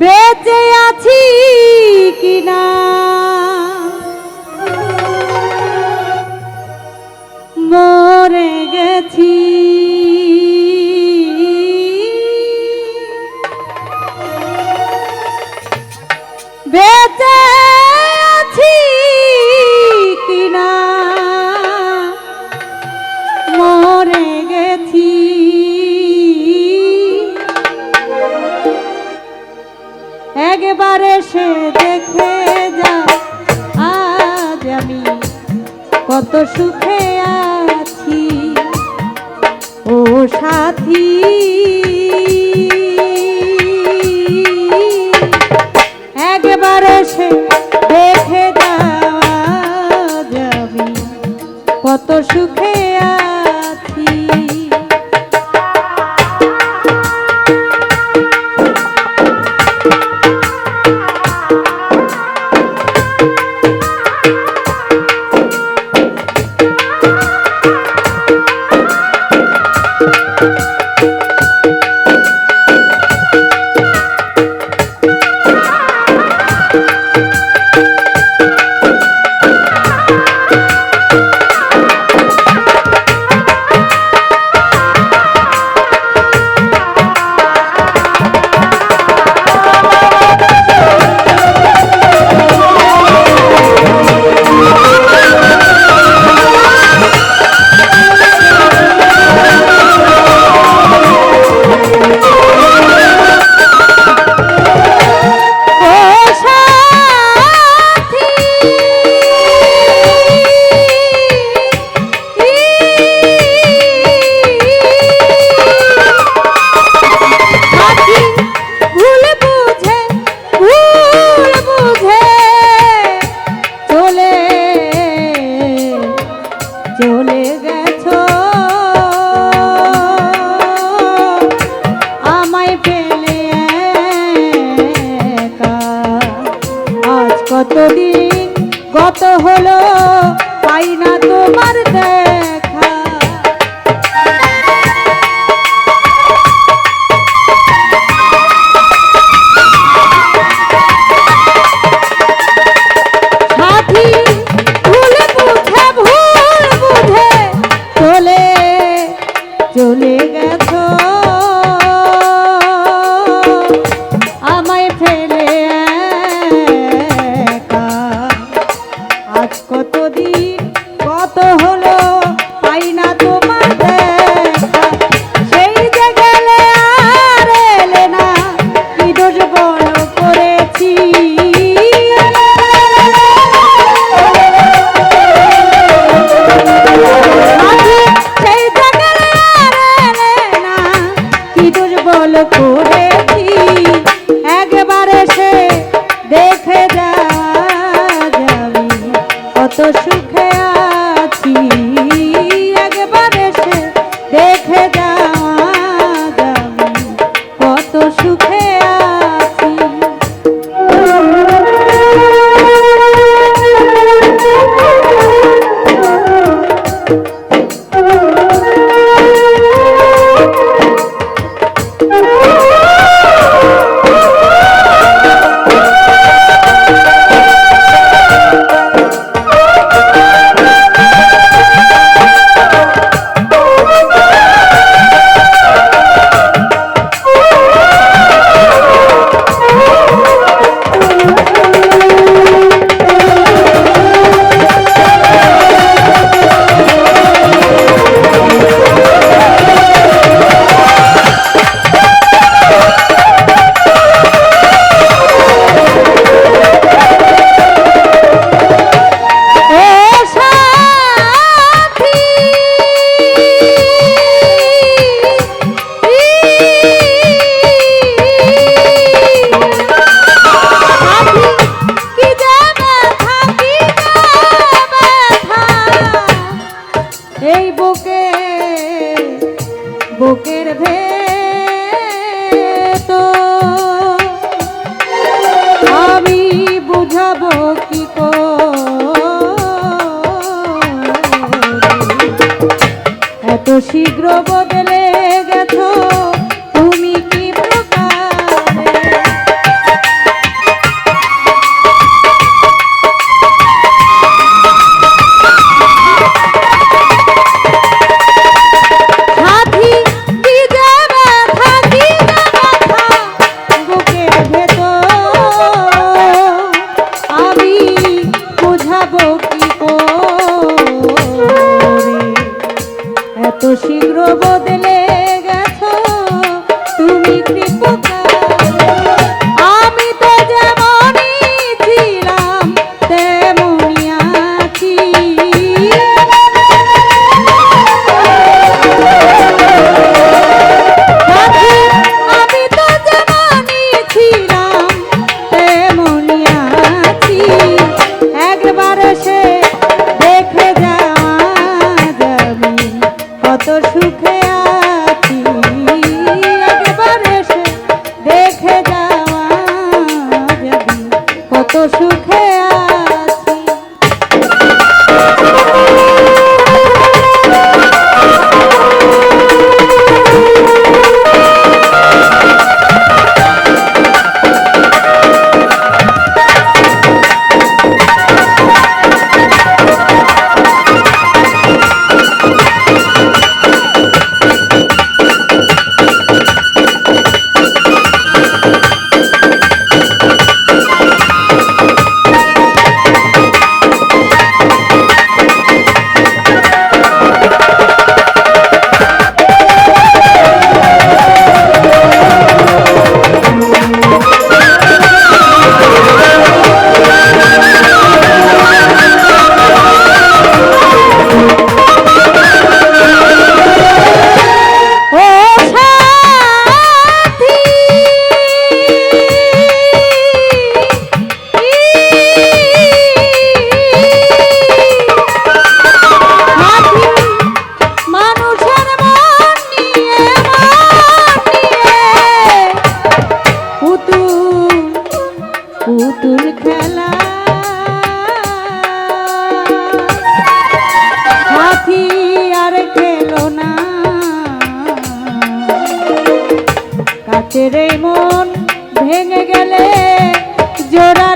বেঁচে আছি কিনা? মরে গেছি। কত সুখে আছি। ও সাথী। একবার সে দেখে যাওয়া যাবে কত সুখে আছি শ্বশুর Bye-bye. গাছের মন ভেঙে গেলে জোড়া